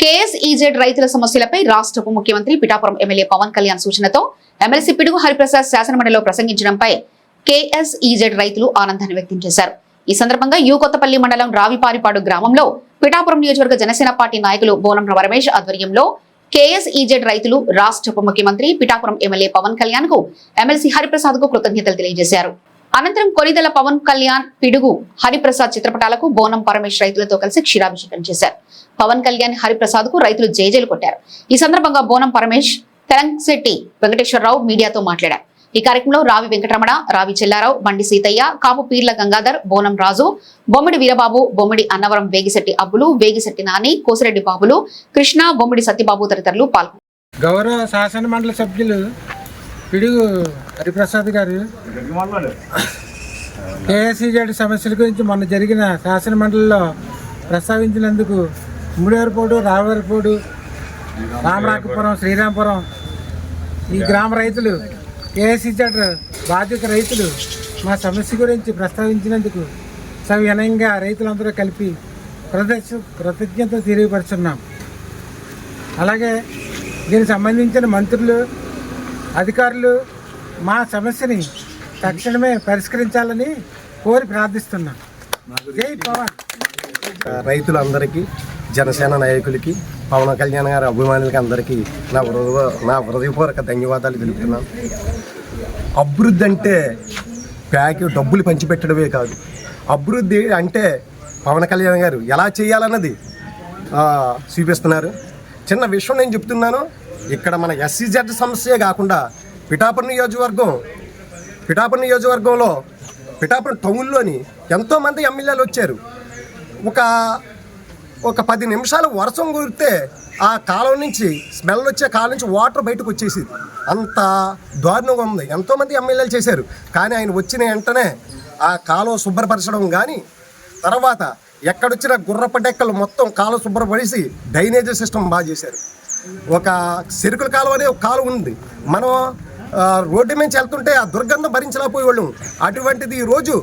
కేఎస్ఈజెడ్ రైతుల సమస్యలపై రాష్ట్ర ఉప ముఖ్యమంత్రి పిఠాపురం ఎమ్మెల్యే పవన్ కళ్యాణ్ సూచనతో ఎమ్మెల్సీ పిడుగు హరిప్రసాద్ శాసనమండలిలో ప్రసంగించడంపై కేఎస్ఈజెడ్ రైతులు ఆనందాన్ని వ్యక్తం చేశారు. ఈ సందర్భంగా యూ కొత్తపల్లి మండలం రావిపారిపాడు గ్రామంలో పిఠాపురం నియోజకవర్గ జనసేన పార్టీ నాయకులు బోలం రమేష్ ఆధ్వర్యంలో కేఎస్ఈజెడ్ రైతులు రాష్ట్ర ఉప ముఖ్యమంత్రి పిఠాపురం ఎమ్మెల్యే పవన్ కళ్యాణ్కు ఎమ్మెల్సీ హరిప్రసాద్కు కృతజ్ఞతలు తెలియజేశారు. అనంతరం కొనిదెల పవన్ కళ్యాణ్ పిడుగు హరిప్రసాద్ చిత్రపటాలకు బోనం పరమేష్ రైతులతో కలిసి క్షీరాభిషేకం చేశారు. పవన్ కళ్యాణ్ హరిప్రసాద్కు రైతులు జేజేలు కొట్టారు. ఈ సందర్భంగా బోనం పరమేష్ తెలంశెట్టి వెంకటేశ్వరరావు మీడియాతో మాట్లాడారు. ఈ కార్యక్రమంలో రావి వెంకటరమణ రావి చెల్లారావు బండి సీతయ్య కాపు పీర్ల గంగాధర్ బోనం రాజు బొమ్మిడి వీరబాబు బొమ్మిడి అన్నవరం వేగిశెట్టి అబ్బులు వేగిశెట్టి నాని కోసిరెడ్డి బాబులు కృష్ణ బొమ్మిడి సత్యబాబు తదితరులు పాల్గొన్నారు గౌరవ శాసన మండలి సభ్యులు పిడుగు హరిప్రసాద్ గారు. కేఎస్సీజెడ్ సమస్యల గురించి మొన్న జరిగిన శాసన మండలిలో ప్రస్తావించినందుకు ముడివరపోడు రావరపోడు రామరాకపురం శ్రీరాంపురం ఈ గ్రామ రైతులు కేఎస్సీజెడ్ బాధిత రైతులు మా సమస్య గురించి ప్రస్తావించినందుకు సవినయంగా రైతులందరూ కలిపి కృతజ్ఞ కృతజ్ఞత తెలియపరుచున్నాం. అలాగే దీనికి సంబంధించిన మంత్రులు అధికారులు మా సమస్యని తక్షణమే పరిష్కరించాలని కోరి ప్రార్థిస్తున్నాం. జై పవన్. రైతులందరికీ జనసేన నాయకులకి పవన్ కళ్యాణ్ గారి అభిమానులకి అందరికీ నా హృదయ నా హృదయపూర్వక ధన్యవాదాలు తెలుపుతున్నాను అభివృద్ధి అంటే ప్యాక్ డబ్బులు పంచిపెట్టడమే కాదు. అభివృద్ధి అంటే పవన్ కళ్యాణ్ గారు ఎలా చేయాలన్నది చూపిస్తున్నారు. చిన్న విషయం నేను చెప్తున్నాను. ఇక్కడ మన ఎస్సీజెడ్ సమస్యే కాకుండా పిఠాపురం నియోజకవర్గం పిఠాపురం నియోజకవర్గంలో పిఠాపురం టౌన్లోని ఎంతోమంది ఎమ్మెల్యేలు వచ్చారు. ఒక ఒక పది నిమిషాలు వర్షం కురితే ఆ కాలం నుంచి స్మెల్ వచ్చే కాలం నుంచి వాటర్ బయటకు వచ్చేసింది. అంత దారుణంగా ఉంది. ఎంతోమంది ఎమ్మెల్యేలు చేశారు. కానీ ఆయన వచ్చిన వెంటనే ఆ కాలువ శుభ్రపరచడం కానీ తర్వాత ఎక్కడొచ్చిన గుర్రపడెక్కలు మొత్తం కాలువ శుభ్రపరిచి డ్రైనేజ్ సిస్టమ్ బాగా చేశారు. ఒక సిరుకుల కాలువ అనే ఒక కాలువ ఉంది. మనం రోడ్డు నుంచి వెళ్తుంటే ఆ దుర్గంధం భరించలేకపోయేవాళ్ళం. అటువంటిది ఈరోజు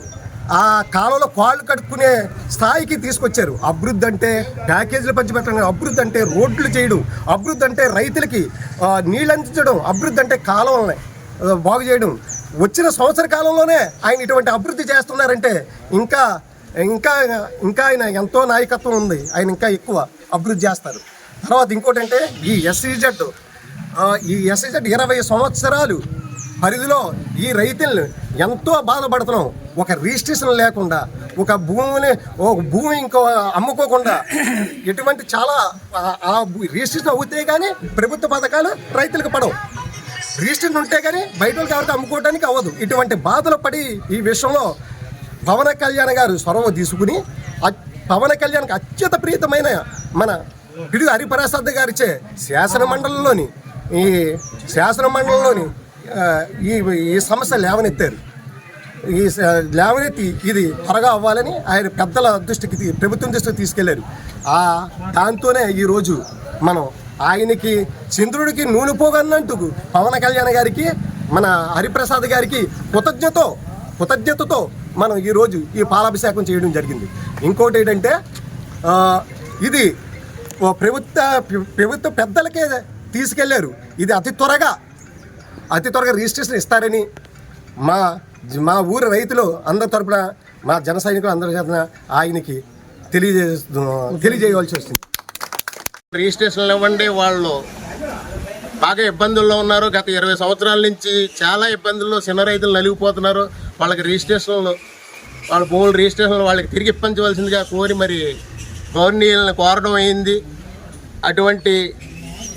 ఆ కాలంలో కాళ్ళు కడుక్కునే స్థాయికి తీసుకొచ్చారు. అభివృద్ధి అంటే ప్యాకేజీలు పంచిపెట్టడం అభివృద్ధి అంటే రోడ్లు చేయడం అభివృద్ధి అంటే రైతులకి నీళ్ళు అందించడం అభివృద్ధి అంటే కాలువల్ని బాగు చేయడం. వచ్చిన సంవత్సర కాలంలోనే ఆయన ఇటువంటి అభివృద్ధి చేస్తున్నారంటే ఇంకా ఇంకా ఇంకా ఆయన ఎంతో నాయకత్వం ఉంది. ఆయన ఇంకా ఎక్కువ అభివృద్ధి చేస్తారు. తర్వాత ఇంకోటి అంటే ఈ ఎస్సీజెడ్ ఈ ఎస్సీజెడ్ ఇరవై సంవత్సరాలు పరిధిలో ఈ రైతులను ఎంతో బాధపడుతున్నాం. ఒక రిజిస్ట్రేషన్ లేకుండా ఒక భూమిని ఒక భూమి ఇంకో అమ్ముకోకుండా ఎటువంటి చాలా ఆ- భూ- రిజిస్ట్రేషన్ అవుతే కానీ ప్రభుత్వ పథకాలు రైతులకు పడవు. రిజిస్ట్రేషన్ ఉంటే కానీ బయట వాళ్ళకి ఎవరికి అమ్ముకోవడానికి అవ్వదు. ఇటువంటి బాధలు పడి ఈ విషయంలో పవన కళ్యాణ్ గారు సొరవ తీసుకుని పవన కళ్యాణ్కి అత్యంత ప్రీతమైన మన పిడుగు హరిప్రసాద్ గారిచే శాసన మండలిలోని ఈ శాసన మండలిలోని ఈ ఈ సమస్య లేవనెత్తారు. ఈ లేవనెత్తి ఇది త్వరగా అవ్వాలని ఆయన పెద్దల దృష్టికి ప్రభుత్వం దృష్టికి తీసుకెళ్ళారు. ఆ దాంతోనే ఈరోజు మనం ఆయనకి చంద్రుడికి నూనె పోగన్నట్టు పవన్ కళ్యాణ్ గారికి మన హరిప్రసాద్ గారికి కృతజ్ఞతో కృతజ్ఞతతో మనం ఈరోజు ఈ పాలాభిషేకం చేయడం జరిగింది. ఇంకోటి ఏంటంటే ఇది ప్రభుత్వ ప్రభుత్వ పెద్దలకే తీసుకెళ్ళారు. ఇది అతి త్వరగా అతి త్వరగా రిజిస్ట్రేషన్ ఇస్తారని మా మా ఊరి రైతులు అందరి తరపున మా జన సైనికులు అందరి తరపున ఆయనకి తెలియజే తెలియజేయవలసి వస్తుంది రిజిస్ట్రేషన్లు ఇవ్వండి వాళ్ళు. బాగా ఇబ్బందుల్లో ఉన్నారు. గత ఇరవై సంవత్సరాల నుంచి చాలా ఇబ్బందుల్లో చిన్న రైతులు నలిగిపోతున్నారు. వాళ్ళకి రిజిస్ట్రేషన్లు వాళ్ళ భూములు రిజిస్ట్రేషన్లు వాళ్ళకి తిరిగి ఇప్పించవలసిందిగా కోరి మరి గవర్నీయులను కోరడం అయింది. అటువంటి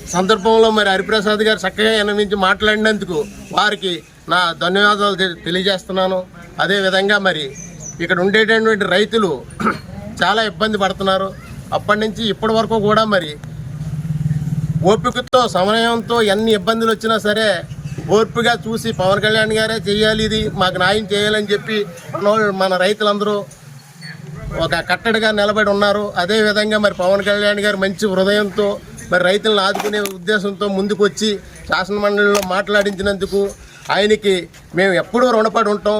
సందర్భంలో మరి హరిప్రసాద్ గారు చక్కగా విన్నవించి మాట్లాడినందుకు వారికి నా ధన్యవాదాలు తెలియజేస్తున్నాను. అదేవిధంగా మరి ఇక్కడ ఉండేటటువంటి రైతులు చాలా ఇబ్బంది పడుతున్నారు. అప్పటి నుంచి ఇప్పటి వరకు కూడా మరి ఓపికతో సమయంతో ఎన్ని ఇబ్బందులు వచ్చినా సరే ఓర్పుగా చూసి పవన్ కళ్యాణ్ గారే చేయాలి ఇది మాకు న్యాయం చేయాలని చెప్పి మన- మన రైతులందరూ ఒక కట్టడిగా నిలబడి ఉన్నారు. అదే విధంగా మరి పవన్ కళ్యాణ్ గారు మంచి హృదయంతో మరి రైతులను ఆదుకునే ఉద్దేశంతో ముందుకు వచ్చి శాసనమండలిలో మాట్లాడించినందుకు ఆయనకి మేము ఎప్పుడూ రుణపడి ఉంటాం.